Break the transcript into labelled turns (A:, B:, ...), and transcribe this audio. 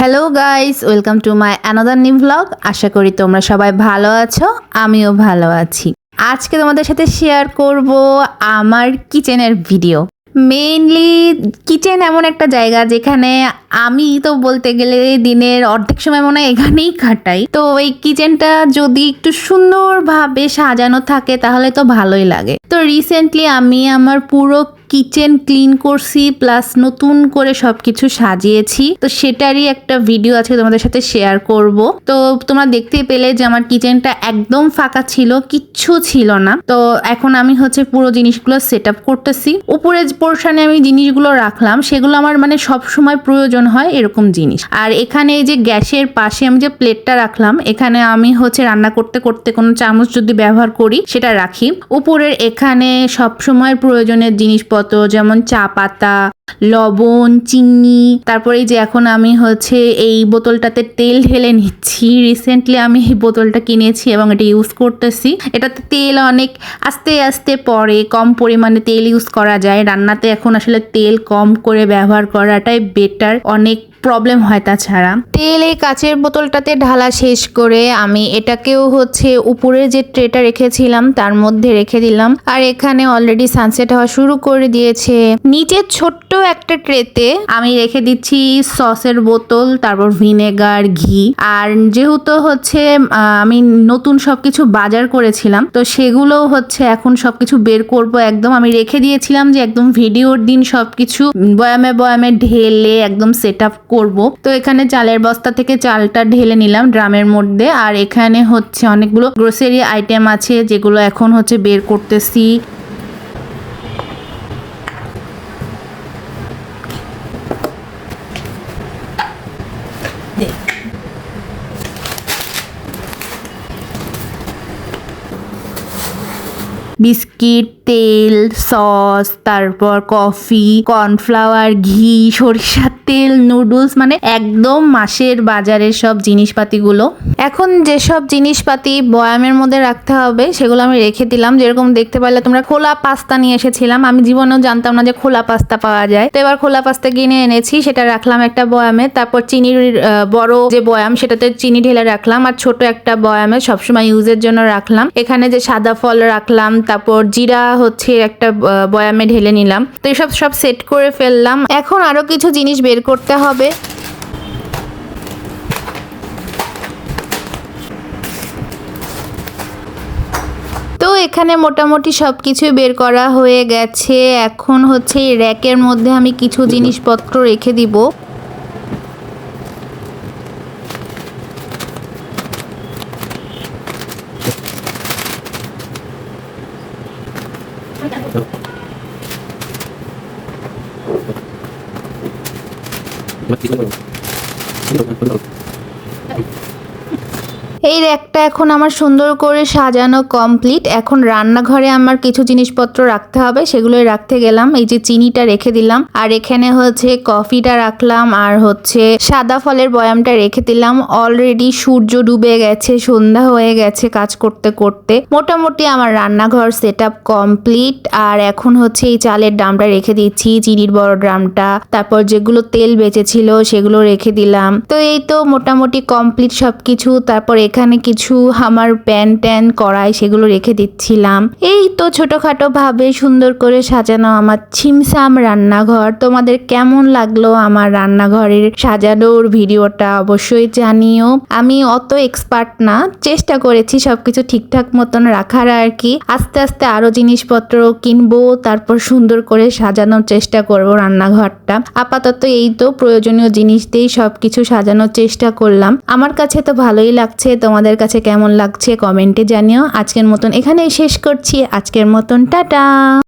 A: Hello guys welcome to my another new vlog আশা করি তোমরা সবাই ভালো আছো, আমিও ভালো আছি। আজকে তোমাদের সাথে শেয়ার করব আমার কিচেনের ভিডিও মেইনলি কিচেন এমন একটা জায়গা যেখানে আমি তো বলতে গেলে দিনের অর্ধেক সময় মনে হয় এখানেই কাটাই। তো এই কিচেনটা যদি একটু সুন্দরভাবে সাজানো থাকে তাহলে তো ভালোই লাগে। তো রিসেন্টলি আমি আমার পুরো কিচেন ক্লিন করছি, প্লাস নতুন করে সবকিছু সাজিয়েছি। তো সেটারই একটা ভিডিও আছে তোমাদের সাথে শেয়ার করব। তো তোমরা দেখতে পেলে যে আমার কিচেনটা একদম ফাঁকা ছিল, কিচ্ছু ছিল না। তো এখন আমি হচ্ছে পুরো জিনিসগুলো সেট আপ করতেছি। উপরে পোর্শনে আমি জিনিসগুলো রাখলাম, সেগুলো আমার মানে সব সময় প্রয়োজন হয় এরকম জিনিস। আর এখানে এই যে গ্যাসের পাশে আমি যে প্লেটটা রাখলাম, এখানে আমি হচ্ছে রান্না করতে করতে কোনো চামচ যদি ব্যবহার করি, সেটা রাখি। উপরের এখানে সব সময় প্রয়োজনের জিনিসপত্র যেমন চা পাতা লবণ, চিনি, তারপরে যে এখন আমি হচ্ছে এই বোতলটাতে তেল ঢেলে নিচ্ছি। রিসেন্টলি আমি এই বোতলটা কিনেছি এবং এটা ইউজ করতেছি। এটাতে তেল অনেক আস্তে আস্তে পরে, কম পরিমাণে তেল ইউজ করা যায়। রান্নাতে এখন আসলে তেল কম করে ব্যবহার করাটাই বেটার অনেক প্রবলেম হয় তাছাড়া। তেল এই কাচের বোতলটাতে ঢালা শেষ করে আমি এটাকেও হচ্ছে উপরে যে ট্রেটা রেখেছিলাম, তার মধ্যে রেখে দিলাম। আর এখানে অলরেডি সানসেট হওয়া শুরু করে দিয়েছে। নিচে ছোট্ট একটা ট্রেতে আমি রেখে দিচ্ছি সসের বোতল, তারপর ভিনেগার, ঘি। আর যেহেতু হচ্ছে আমি নতুন সবকিছু বাজার করেছিলাম, তো সেগুলো হচ্ছে এখন সবকিছু বের করব। একদম আমি রেখে দিয়েছিলাম যে একদম ভিডিওর দিন সবকিছু বয়ামে বয়ামে ঢেলে একদম সেট আপ করব। তো এখানে চালের বস্তা থেকে চালটা ঢেলে নিলাম ড্রামের মধ্যে। আর এখানে হচ্ছে অনেকগুলো গ্রোসারি আইটেম আছে যেগুলো এখন হচ্ছে বের করতেছি। বিস্কিট, তেল, সস, তারপর কফি, কর্নফ্লাওয়ার, ঘি, সরিষার তেল, নুডলস মানে একদম মাসের বাজারের সব জিনিসপাতিগুলো। এখন যেসব জিনিসপাতি বয়ামের মধ্যে রাখতে হবে, সেগুলো আমি রেখে দিলাম। যেরকম দেখতে পারলে তোমরা খোলা পাস্তা নিয়ে এসেছিলাম। আমি জীবনেও জানতাম না যে খোলা পাস্তা পাওয়া যায়। তো এবার খোলা পাস্তা কিনে এনেছি, সেটা রাখলাম একটা বয়ামে। তারপর চিনির বড় যে বয়াম, সেটাতে চিনি ঢেলে রাখলাম। আর ছোট একটা বয়ামে সবসময় ইউজের জন্য রাখলাম। এখানে যে সাদা ফল রাখলাম তারপর জিরা হচ্ছে একটা বয়ামে ঢেলে নিলাম। তো এসব সব সেট করে ফেললাম। এখন আরও কিছু জিনিস বের করতে হবে। এখানে মোটামুটি সব কিছুই বের করা হয়ে গেছে। এখন হচ্ছে এই র্যাকের মধ্যে আমি কিছু জিনিসপত্র রেখে দিব। Ba't dito mo? Dito, dito, dito. এই র্যাকটা এখন আমার সুন্দর করে সাজানো কমপ্লিট। এখন রান্নাঘরে আমার কিছু জিনিসপত্র রাখতে হবে, সেগুলোই রাখতে গেলাম। এই যে চিনিটা রেখে দিলাম, আর এখানে হচ্ছে কফিটা রাখলাম, আর হচ্ছে সাদা ফলের বয়ামটা রেখে দিলাম। অলরেডি সূর্য ডুবে গেছে, সন্ধ্যা হয়ে গেছে কাজ করতে করতে। মোটামুটি আমার রান্নাঘর সেট কমপ্লিট, আর এখন হচ্ছে এই চালের ড্রামটা রেখে দিচ্ছি, চিনির বড় ড্রামটা তারপর যেগুলো তেল বেঁচেছিল সেগুলো রেখে দিলাম। তো এই তো মোটামুটি কমপ্লিট সবকিছু। তারপর এখানে কিছু আমার প্যান ট্যান, কড়াই সেগুলো রেখে দিচ্ছিলাম। এই তো ছোটখাটো ভাবে সুন্দর করে সাজানো আমার ছিমসাম রান্নাঘর। তোমাদের কেমন লাগল আমার রান্নাঘরের সাজানোর ভিডিওটা অবশ্যই জানিও। আমি অত এক্সপার্ট না, চেষ্টা করেছি সবকিছু ঠিকঠাক মতন রাখার আর কি। আস্তে আস্তে আরও জিনিসপত্র কিনবো, তারপর সুন্দর করে সাজানোর চেষ্টা করব রান্নাঘরটা। আপাতত এই তো প্রয়োজনীয় জিনিস দিয়েই সবকিছু সাজানোর চেষ্টা করলাম। আমার কাছে তো ভালোই লাগছে তোমাদের কাছে কেমন লাগছে কমেন্টে জানিও। আজকের মতন এখানেই শেষ করছি। আজকের মতন টাটা!